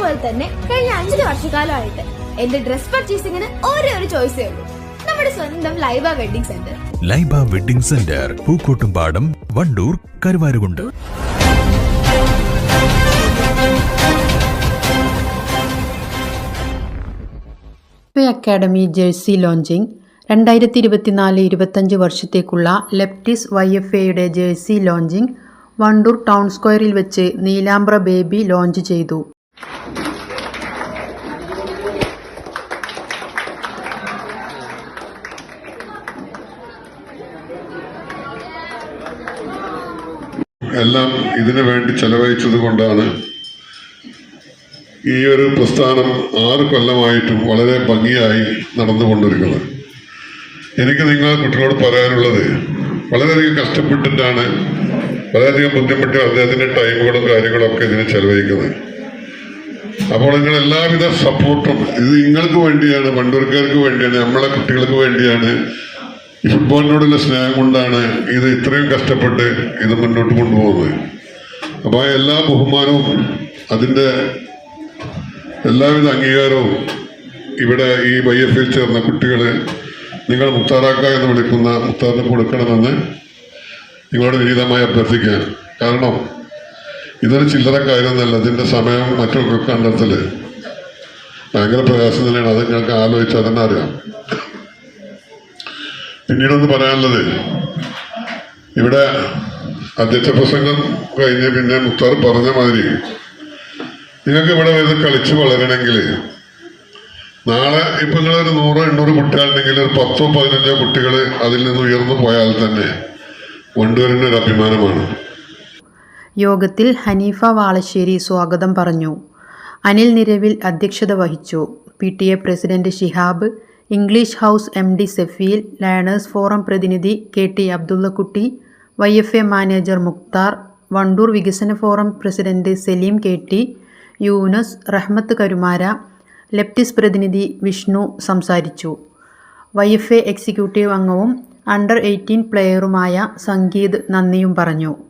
പോലെ തന്നെ കഴിഞ്ഞ അഞ്ചു വർഷക്കാലമായിട്ട് എന്റെ ഡ്രസ് പർച്ചേസിംഗിന് ഒരേ ഒരു ചോയ്സേ ഉള്ളൂ. നമ്മുടെ സ്വന്തം Laiba wedding centre Laiba wedding centre Pookkottumpadam Wandoor Karuvarakundu. F academy jersey launching രണ്ടായിരത്തി ഇരുപത്തിനാല് ഇരുപത്തഞ്ച് വർഷത്തേക്കുള്ള ലെപ്റ്റിസ് വൈ എഫ് എയുടെ ജേഴ്സി ലോഞ്ചിങ് വണ്ടൂർ ടൗൺ സ്ക്വയറിൽ വെച്ച് നീലാംബ്ര ബേബി ലോഞ്ച് ചെയ്തു. എല്ലാം ഇതിനു വേണ്ടി ചെലവഴിച്ചത് കൊണ്ടാണ് ഈ ഒരു പ്രസ്ഥാനം ആറ് കൊല്ലമായിട്ടും വളരെ ഭംഗിയായി നടന്നുകൊണ്ടിരിക്കുന്നത്. എനിക്ക് നിങ്ങൾ കുട്ടികളോട് പറയാനുള്ളത് വളരെയധികം കഷ്ടപ്പെട്ടിട്ടാണ് വളരെയധികം ബുദ്ധിമുട്ടി അദ്ദേഹത്തിന്റെ ടൈമുകളും കാര്യങ്ങളും ഒക്കെ ഇതിന് ചെലവഴിക്കുന്നത്. അപ്പോൾ നിങ്ങൾ എല്ലാവിധ സപ്പോർട്ടും ഇത് നിങ്ങൾക്ക് വേണ്ടിയാണ് വണ്ടൂർക്കാർക്ക് വേണ്ടിയാണ് നമ്മളെ കുട്ടികൾക്ക് വേണ്ടിയാണ്. ഈ ഫുട്ബോളിനോടുള്ള സ്നേഹം കൊണ്ടാണ് ഇത് ഇത്രയും കഷ്ടപ്പെട്ട് ഇത് മുന്നോട്ട് കൊണ്ടുപോകുന്നത്. അപ്പോൾ എല്ലാ ബഹുമാനവും അതിന്റെ എല്ലാവിധ അംഗീകാരവും ഇവിടെ ഈ വൈ എഫ് എൽ ചേർന്ന കുട്ടികൾ നിങ്ങൾ മുക്താറാക്ക എന്ന് വിളിക്കുന്ന മുക്താറിന് കൊടുക്കണമെന്ന് നിങ്ങളോട് വിനീതമായി അഭ്യർത്ഥിക്കുകയാണ്. കാരണം ഇതൊരു ചില്ലറ കാര്യമൊന്നുമല്ല. ഇതിന്റെ സമയം മറ്റൊക്കെ കണ്ടെത്തൽ ഭയങ്കര പ്രയാസം തന്നെയാണ്. അത് നിങ്ങൾക്ക് ആലോചിച്ച് അതന്നെ അറിയാം. പിന്നീടൊന്ന് പറയാനുള്ളത് ഇവിടെ അധ്യക്ഷ പ്രസംഗം കഴിഞ്ഞ് പിന്നെ മുത്താർ പറഞ്ഞ മാതിരി നിങ്ങൾക്ക് ഇവിടെ വരുന്ന കളിച്ച് വളരണമെങ്കിൽ നാളെ ഇപ്പൊ നിങ്ങളൊരു നൂറോ എണ്ണൂറ് കുട്ടികളുണ്ടെങ്കിൽ ഒരു പത്തോ പതിനഞ്ചോ കുട്ടികൾ അതിൽ നിന്ന് ഉയർന്നു പോയാൽ തന്നെ കൊണ്ടുവരുന്ന ഒരു അഭിമാനമാണ്. യോഗത്തിൽ ഹനീഫ വാളശ്ശേരി സ്വാഗതം പറഞ്ഞു. അനിൽ നിരവിൽ അധ്യക്ഷത വഹിച്ചു. P T A president Shihab English house M D Safeel learners forum പ്രതിനിധി K T Abdullakutty Y F A manager Mukthar Wandoor വികസന forum president Saleem K T Yunus Rahmath Karumara Leptis പ്രതിനിധി വിഷ്ണു സംസാരിച്ചു. വൈ എഫ് എ എക്സിക്യൂട്ടീവ് അംഗവും under eighteen പ്ലെയറുമായ സംഗീത് നന്ദിയും പറഞ്ഞു.